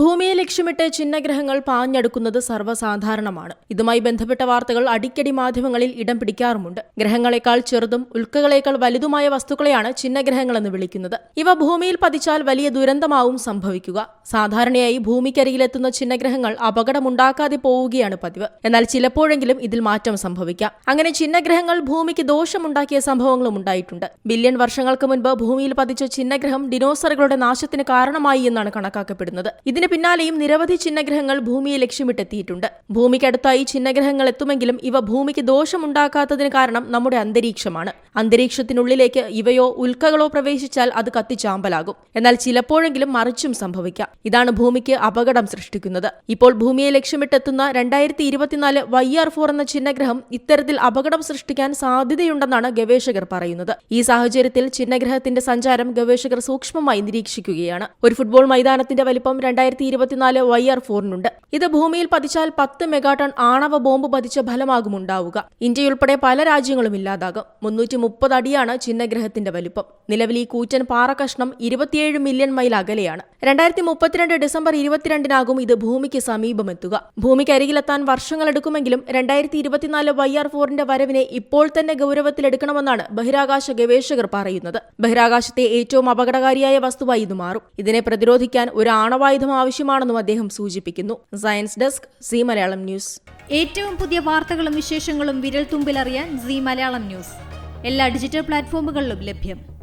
ഭൂമിയെ ലക്ഷ്യമിട്ട് ചിഹ്നഗ്രഹങ്ങൾ പാഞ്ഞടുക്കുന്നത് സർവസാധാരണമാണ്. ഇതുമായി ബന്ധപ്പെട്ട വാർത്തകൾ അടിക്കടി മാധ്യമങ്ങളിൽ ഇടം പിടിക്കാറുമുണ്ട്. ഗ്രഹങ്ങളെക്കാൾ ചെറുതും ഉൽക്കകളേക്കാൾ വലുതുമായ വസ്തുക്കളെയാണ് ചിഹ്നഗ്രഹങ്ങളെന്ന് വിളിക്കുന്നത്. ഇവ ഭൂമിയിൽ പതിച്ചാൽ വലിയ ദുരന്തമാവും സംഭവിക്കുക. സാധാരണയായി ഭൂമിക്കരികിലെത്തുന്ന ചിഹ്നഗ്രഹങ്ങൾ അപകടമുണ്ടാക്കാതെ പോവുകയാണ് പതിവ്. എന്നാൽ ചിലപ്പോഴെങ്കിലും ഇതിൽ മാറ്റം സംഭവിക്കാം. അങ്ങനെ ചിഹ്നഗ്രഹങ്ങൾ ഭൂമിക്ക് ദോഷമുണ്ടാക്കിയ സംഭവങ്ങളും ഉണ്ടായിട്ടുണ്ട്. ബില്യൺ വർഷങ്ങൾക്ക് മുൻപ് ഭൂമിയിൽ പതിച്ച ചിഹ്നഗ്രഹം ഡിനോസറുകളുടെ നാശത്തിന് കാരണമായി എന്നാണ് കണക്കാക്കപ്പെടുന്നത്. ഇതിന് പിന്നാലെയും നിരവധി ചിഹ്നഗ്രഹങ്ങൾ ഭൂമിയെ ലക്ഷ്യമിട്ടെത്തിയിട്ടുണ്ട്. ഭൂമിക്കടുത്തായി ചിഹ്നഗ്രഹങ്ങൾ എത്തുമെങ്കിലും ഇവ ഭൂമിക്ക് ദോഷമുണ്ടാക്കാത്തതിന് കാരണം നമ്മുടെ അന്തരീക്ഷമാണ്. അന്തരീക്ഷത്തിനുള്ളിലേക്ക് ഇവയോ ഉൽക്കകളോ പ്രവേശിച്ചാൽ അത് കത്തിച്ചാമ്പലാകും. എന്നാൽ ചിലപ്പോഴെങ്കിലും മറിച്ചും സംഭവിക്കാം. ഇതാണ് ഭൂമിക്ക് അപകടം സൃഷ്ടിക്കുന്നത്. ഇപ്പോൾ ഭൂമിയെ ലക്ഷ്യമിട്ടെത്തുന്ന രണ്ടായിരത്തി ഇരുപത്തിനാല് വൈ ആർ ഫോർ എന്ന ചിഹ്നഗ്രഹം ഇത്തരത്തിൽ അപകടം സൃഷ്ടിക്കാൻ സാധ്യതയുണ്ടെന്നാണ് ഗവേഷകർ പറയുന്നത്. ഈ സാഹചര്യത്തിൽ ചിഹ്നഗ്രഹത്തിന്റെ സഞ്ചാരം ഗവേഷകർ സൂക്ഷ്മമായി നിരീക്ഷിക്കുകയാണ്. ഒരു ഫുട്ബോൾ മൈതാനത്തിന്റെ വലിപ്പം രണ്ടായിരത്തി ഇരുപത്തിനാല് വൈ ആർ ഫോറിനുണ്ട്. ഇത് ഭൂമിയിൽ പതിച്ചാൽ പത്ത് മെഗാടൺ ആണവ ബോംബ് പതിച്ച ഫലമാകും ഉണ്ടാവുക ഇന്ത്യയുൾപ്പെടെ പല രാജ്യങ്ങളും ഇല്ലാതാകും. മുന്നൂറ്റി മുപ്പത് അടിയാണ് ചിഹ്നഗ്രഹത്തിന്റെ വലിപ്പം. നിലവിൽ ഈ കൂറ്റൻ പാറകഷ്ണം ഇരുപത്തിയേഴ് മില്യൺ മൈൽ അകലെയാണ്. രണ്ടായിരത്തി മുപ്പത്തിരണ്ട് ഡിസംബർ ഇരുപത്തിരണ്ടിനാകും ഇത് ഭൂമിക്ക് സമീപമെത്തുക. ഭൂമിക്ക് അരികിലെത്താൻ വർഷങ്ങളെടുക്കുമെങ്കിലും രണ്ടായിരത്തി ഇരുപത്തിനാല് വൈ ആർ ഫോറിന്റെ വരവിനെ ഇപ്പോൾ തന്നെ ഗൗരവത്തിലെടുക്കണമെന്നാണ് ബഹിരാകാശ ഗവേഷകർ പറയുന്നത്. ബഹിരാകാശത്തെ ഏറ്റവും അപകടകാരിയായ വസ്തുവായി ഇത് മാറും. ഇതിനെ പ്രതിരോധിക്കാൻ ഒരു ആണവായുധം ആവശ്യമാണെന്നും അദ്ദേഹം സൂചിപ്പിക്കുന്നു. Science desk C Malayalam news. ഏറ്റവും പുതിയ വാർത്തകളും വിശേഷങ്ങളും വിരൽ തുമ്പിലറിയാൻ സി മലയാളം ന്യൂസ്. എല്ലാ ഡിജിറ്റൽ പ്ലാറ്റ്ഫോമുകളിലും ലഭ്യം.